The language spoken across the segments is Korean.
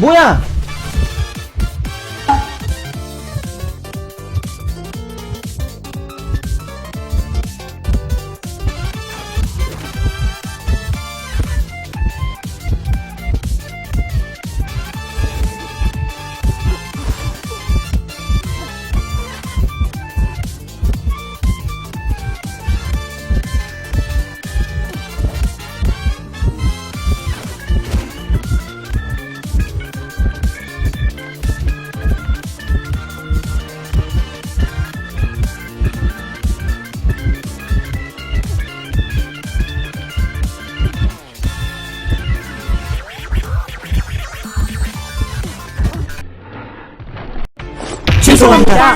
뭐야! ソンだ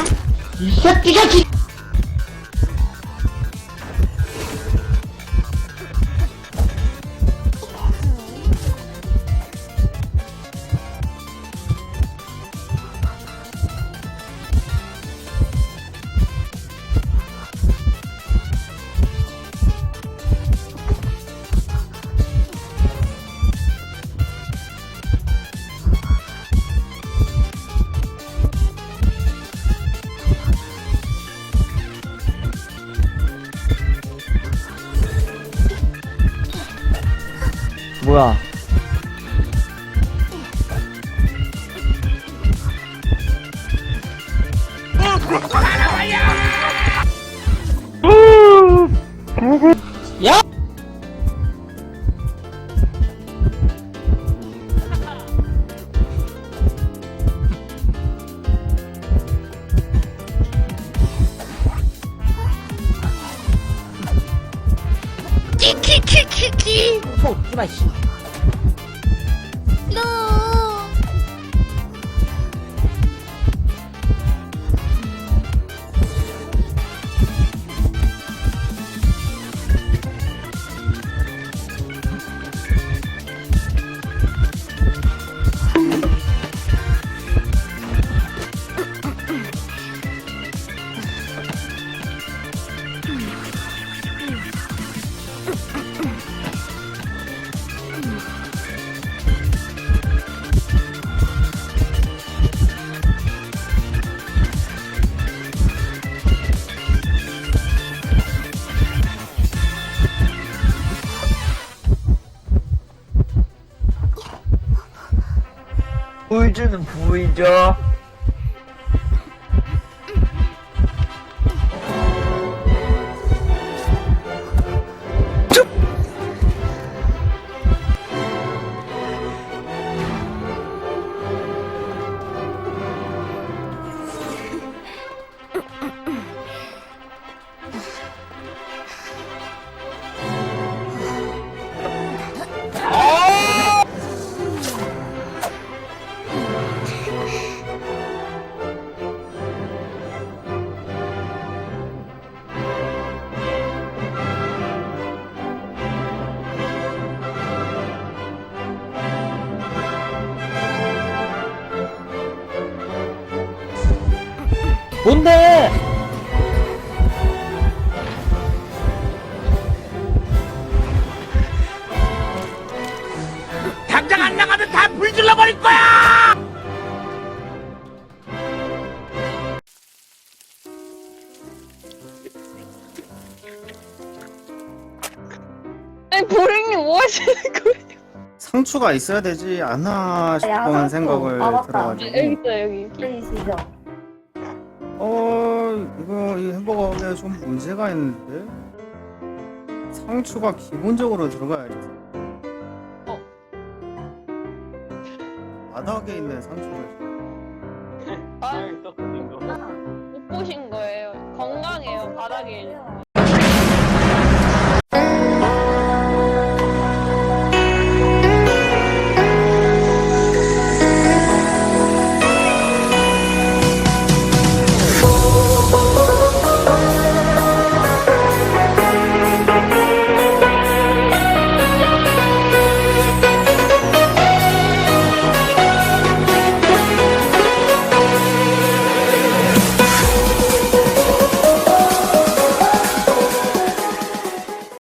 뭐야? 야! 失败。 보이즈는 보이죠? 뭔데? 당장 안 나가면 다 불질러 버릴 거야! 아니 보링님 뭐 하시는 거예요? 상추가 있어야 되지 않나 싶은 알았어. 생각을 아, 맞다. 들어가지고 여기 있어 여기 여기 있으시죠? 지금 이 햄버거에 좀 문제가 있는데 상추가 기본적으로 들어가야지. 어? 바닥에 있는 상추를. 아, 못 보신 거예요. 건강해요, 바닥에. 있는.